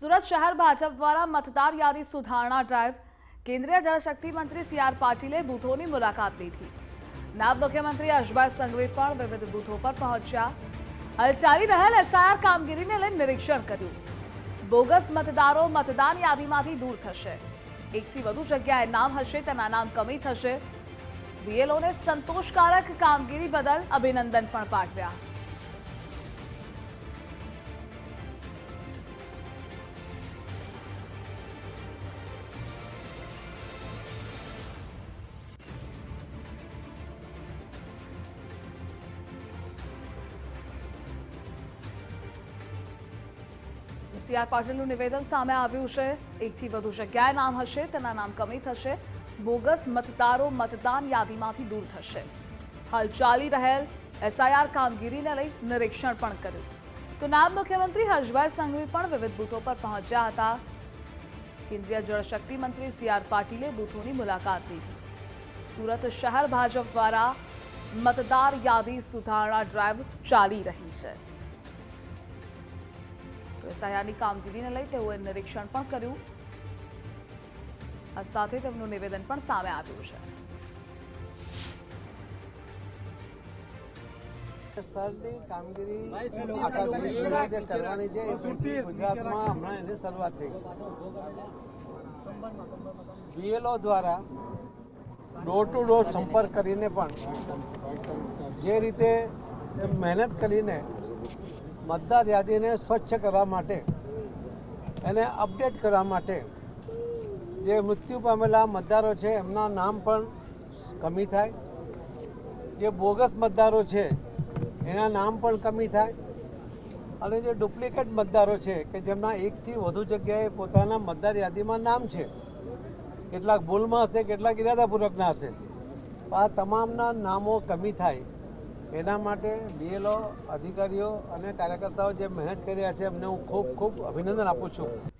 સુરત શહેર ભાજપ દ્વારા મતદાર યાદી સુધારણા ડ્રાઈવ કેન્દ્રીય જળશક્તિ મંત્રી સી આર પાટીલે બૂથોની મુલાકાત લીધી. નાયબ મુખ્યમંત્રી હર્ષભાઈ સંઘવી પણ વિવિધ બૂથો પર પહોંચ્યા. હાલ ચાલી રહેલ એસઆઈઆર કામગીરીને લઈ નિરીક્ષણ કર્યું. બોગસ મતદારો મતદાન યાદીમાંથી દૂર થશે. એકથી વધુ જગ્યાએ નામ હશે, તેના નામ કમી થશે. બીએલઓને સંતોષકારક કામગીરી બદલ અભિનંદન પણ પાઠવ્યા. સી આર પાટીલનું નિવેદન સામે આવ્યું છે. એકથી વધુ જગ્યાએ નામ હશે, તેના નામ કમી થશે. બોગસ મતદારો મતદાન યાદીમાંથી દૂર થશે. હાલ ચાલી રહેલ એસઆઈઆર કામગીરીને લઈ નિરીક્ષણ પણ કર્યું. તો નાયબ મુખ્યમંત્રી હર્ષભાઈ સંઘવી પણ વિવિધ બૂથો પર પહોંચ્યા હતા. કેન્દ્રીય જળશક્તિ મંત્રી સી આર પાટીલે બૂથોની મુલાકાત લીધી. સુરત શહેર ભાજપ દ્વારા મતદાર યાદી સુધારણા ડ્રાઈવ ચાલી રહી છે. એસઆઈઆરની કામગીરીને લઈ તેઓએ નિરીક્ષણ પણ કર્યું. આ સાથે તેમનું નિવેદન પણ સામે આવ્યું છે. સરની કામગીરી આખા દેશમાં જે કરવાની છે એ ગુજરાતમાં હમણાં એની શરૂઆત થઈ છે. બીએલઓ દ્વારા ડોર ટુ ડોર સંપર્ક કરીને પણ જે રીતે એ મહેનત કરીને મતદાર યાદીને સ્વચ્છ કરવા માટે એને અપડેટ કરવા માટે જે મૃત્યુ પામેલા મતદારો છે, એમના નામ પણ કમી થાય. જે બોગસ મતદારો છે, એના નામ પણ કમી થાય. અને જે ડુપ્લિકેટ મતદારો છે, કે જેમના એકથી વધુ જગ્યાએ પોતાના મતદાર યાદીમાં નામ છે, કેટલાક ભૂલમાં હશે, કેટલાક ઇરાદાપૂર્વકના હશે. આ તમામના નામો કમી થાય. એના માટે બીએલઓ અધિકારીઓ અને કાર્યકર્તાઓ જે મહેનત કરી રહ્યા છે, એમને હું ખૂબ ખૂબ અભિનંદન આપું છું.